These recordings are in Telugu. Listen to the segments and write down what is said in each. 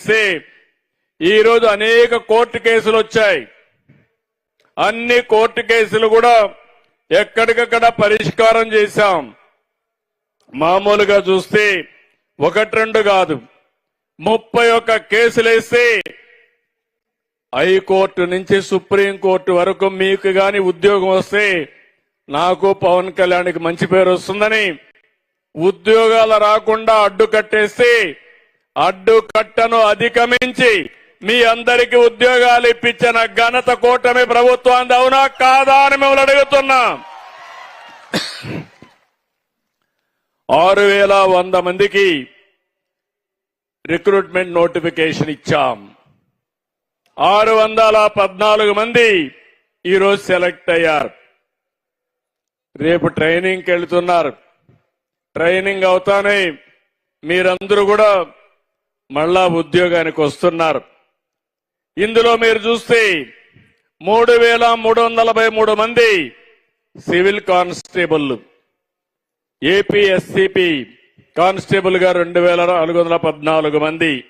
ఇస్తే ఈరోజు అనేక కోర్టు కేసులు వచ్చాయి. అన్ని కోర్టు కేసులు కూడా ఎక్కడికక్కడ పరిష్కారం చేశాం. మామూలుగా చూస్తే ఒకటి రెండు కాదు. ముప్పై ఒక్క కేసులు వేస్తే హైకోర్టు నుంచి సుప్రీంకోర్టు వరకు మీకు గాని ఉద్యోగం వస్తే నాకు పవన్ కళ్యాణ్కి మంచి పేరు వస్తుందని ఉద్యోగాలు రాకుండా అడ్డు కట్టేస్తే అడ్డుకట్టను అధిగమించి మీ అందరికి ఉద్యోగాలు ఇప్పించిన ఘనత కూటమి ప్రభుత్వాన్ని అవునా కాదా అని మిమ్మల్ని అడుగుతున్నాం. ఆరు వేల వంద మందికి రిక్రూట్మెంట్ నోటిఫికేషన్ ఇచ్చాం. ఆరు వందల పద్నాలుగు మంది ఈరోజు సెలెక్ట్ అయ్యారు. రేపు ట్రైనింగ్కి వెళ్తున్నారు. ట్రైనింగ్ అవుతానే మీరందరూ కూడా మళ్ళా ఉద్యోగానికి వస్తున్నారు. ఇందులో మీరు చూస్తే మూడు వేల మూడు వందల మూడు మంది సివిల్ కానిస్టేబుల్ ఏపీఎస్సిపి కానిస్టేబుల్గా రెండు వేల నాలుగు వందల పద్నాలుగు మంది.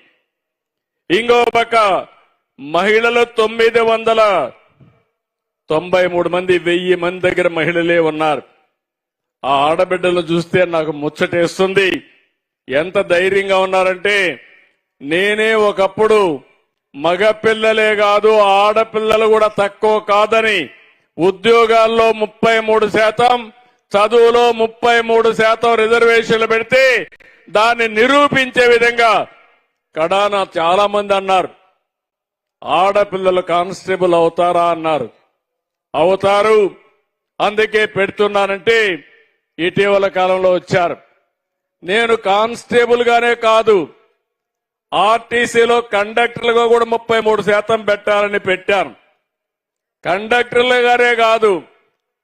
ఇంకో పక్క మహిళలు తొమ్మిది వందల తొంభై మూడు మంది వెయ్యి మంది దగ్గర మహిళలే ఉన్నారు. ఆ ఆడబిడ్డలు చూస్తే నాకు ముచ్చటేస్తుంది. ఎంత ధైర్యంగా ఉన్నారంటే నేనే ఒకప్పుడు మగ పిల్లలే కాదు ఆడపిల్లలు కూడా తక్కువ కాదని ఉద్యోగాల్లో ముప్పై మూడు శాతం చదువులో ముప్పై మూడు శాతం రిజర్వేషన్లు పెడితే దాన్ని నిరూపించే విధంగా కడాన చాలా మంది అన్నారు. ఆడపిల్లలు కానిస్టేబుల్ అవుతారా అన్నారు. అవుతారు. అందుకే పెడుతున్నానంటే ఇటీవల కాలంలో వచ్చారు. నేను కానిస్టేబుల్ గానే కాదు ఆర్టీసీలో కండక్టర్లుగా కూడా ముప్పై మూడు శాతం పెట్టాలని పెట్టారు కండక్టర్లు గారే కాదు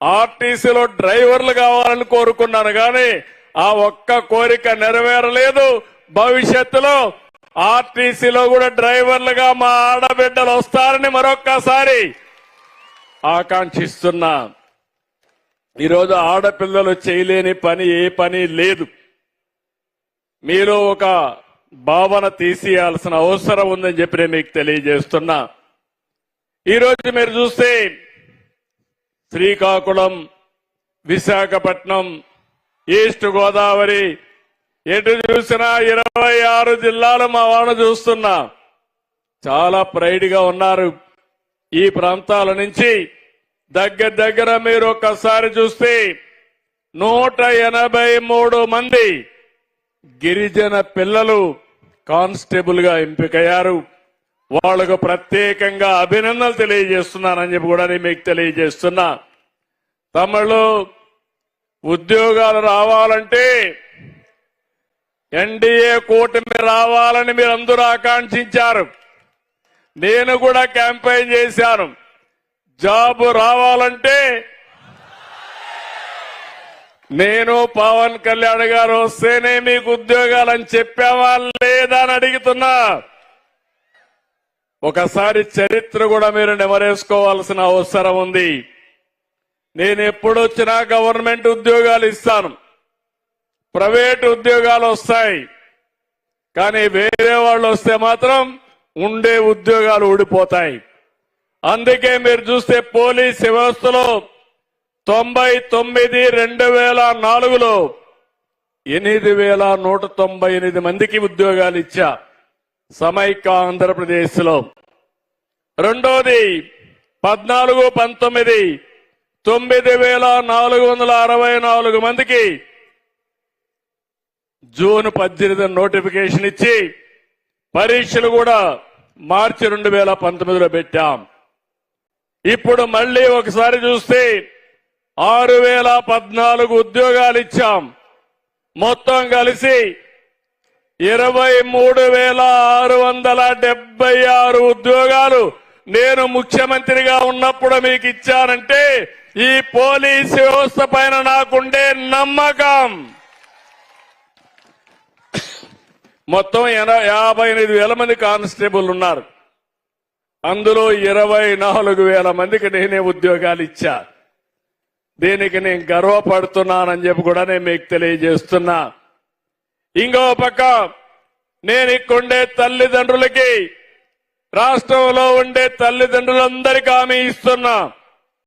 ఆర్టీసీలో డ్రైవర్లు కావాలని కోరుకున్నాను కానీ ఆ ఒక్క కోరిక నెరవేరలేదు. భవిష్యత్తులో ఆర్టీసీలో కూడా డ్రైవర్లుగా మా ఆడబిడ్డలు వస్తారని మరొక్కసారి ఆకాంక్షిస్తున్నా. ఈరోజు ఆడపిల్లలు చేయలేని పని ఏ పని లేదు. మీలో ఒక భావన తీసేయాల్సిన అవసరం ఉందని చెప్పి నేను మీకు తెలియజేస్తున్నా. ఈరోజు మీరు చూస్తే శ్రీకాకుళం విశాఖపట్నం ఈస్ట్ గోదావరి ఎటు చూసినా ఇరవై ఆరు జిల్లాలు మా వాళ్ళు చూస్తున్నా. చాలా ప్రైడ్గా ఉన్నారు ఈ ప్రాంతాల నుంచి. దగ్గర దగ్గర మీరు ఒక్కసారి చూస్తే నూట ఎనభై మూడు మంది గిరిజన పిల్లలు కానిస్టేబుల్గా ఎంపికయ్యారు. వాళ్ళకు ప్రత్యేకంగా అభినందనలు తెలియజేస్తున్నానని చెప్పి కూడా నేను మీకు తెలియజేస్తున్నా. తమిళు ఉద్యోగాలు రావాలంటే ఎన్డీఏ కూటమి రావాలని మీరు అందరూ ఆకాంక్షించారు. నేను కూడా క్యాంపెయిన్ చేశాను. జాబ్ రావాలంటే నేను పవన్ కళ్యాణ్ గారు వస్తేనే మీకు ఉద్యోగాలని చెప్పావా లేదా అని అడుగుతున్నా. ఒకసారి చరిత్ర కూడా మీరు నెమరేసుకోవాల్సిన అవసరం ఉంది. నేను ఎప్పుడొచ్చినా గవర్నమెంట్ ఉద్యోగాలు ఇస్తాను. ప్రైవేట్ ఉద్యోగాలు వస్తాయి. కానీ వేరే వాళ్ళు వస్తే మాత్రం ఉండే ఉద్యోగాలు ఊడిపోతాయి. అందుకే మీరు చూస్తే పోలీస్ వ్యవస్థలో తొంభై తొమ్మిది రెండు వేల నాలుగులో ఎనిమిది వేల నూట తొంభై ఎనిమిది మందికి ఉద్యోగాలు ఇచ్చా సమైక్య ఆంధ్రప్రదేశ్లో రెండోది పద్నాలుగు పంతొమ్మిది తొమ్మిది వేల నాలుగు వందల అరవై నాలుగు మందికి జూన్ పద్దెనిమిది నోటిఫికేషన్ ఇచ్చి పరీక్షలు కూడా మార్చి రెండు వేల పంతొమ్మిదిలో పెట్టాం. ఇప్పుడు మళ్ళీ ఒకసారి చూస్తే ఆరు వేల పద్నాలుగు ఉద్యోగాలు ఇచ్చాం మొత్తం కలిసి ఇరవై మూడు వేల ఆరు వందల డెబ్బై ఆరు ఉద్యోగాలు నేను ముఖ్యమంత్రిగా ఉన్నప్పుడు మీకు ఇచ్చానంటే ఈ పోలీస్ వ్యవస్థ పైన నాకుండే నమ్మకం. మొత్తం యాభై ఎనిమిది వేల మంది కానిస్టేబుల్ ఉన్నారు. అందులో ఇరవై నాలుగు వేల మందికి నేనే ఉద్యోగాలు ఇచ్చా దీనికి నేను గర్వపడుతున్నానని చెప్పి కూడా నేను మీకు తెలియజేస్తున్నా. ఇంకో పక్క నేను ఇక్కడుండే తల్లిదండ్రులకి రాష్ట్రంలో ఉండే తల్లిదండ్రులందరికీ హామీ ఇస్తున్నా.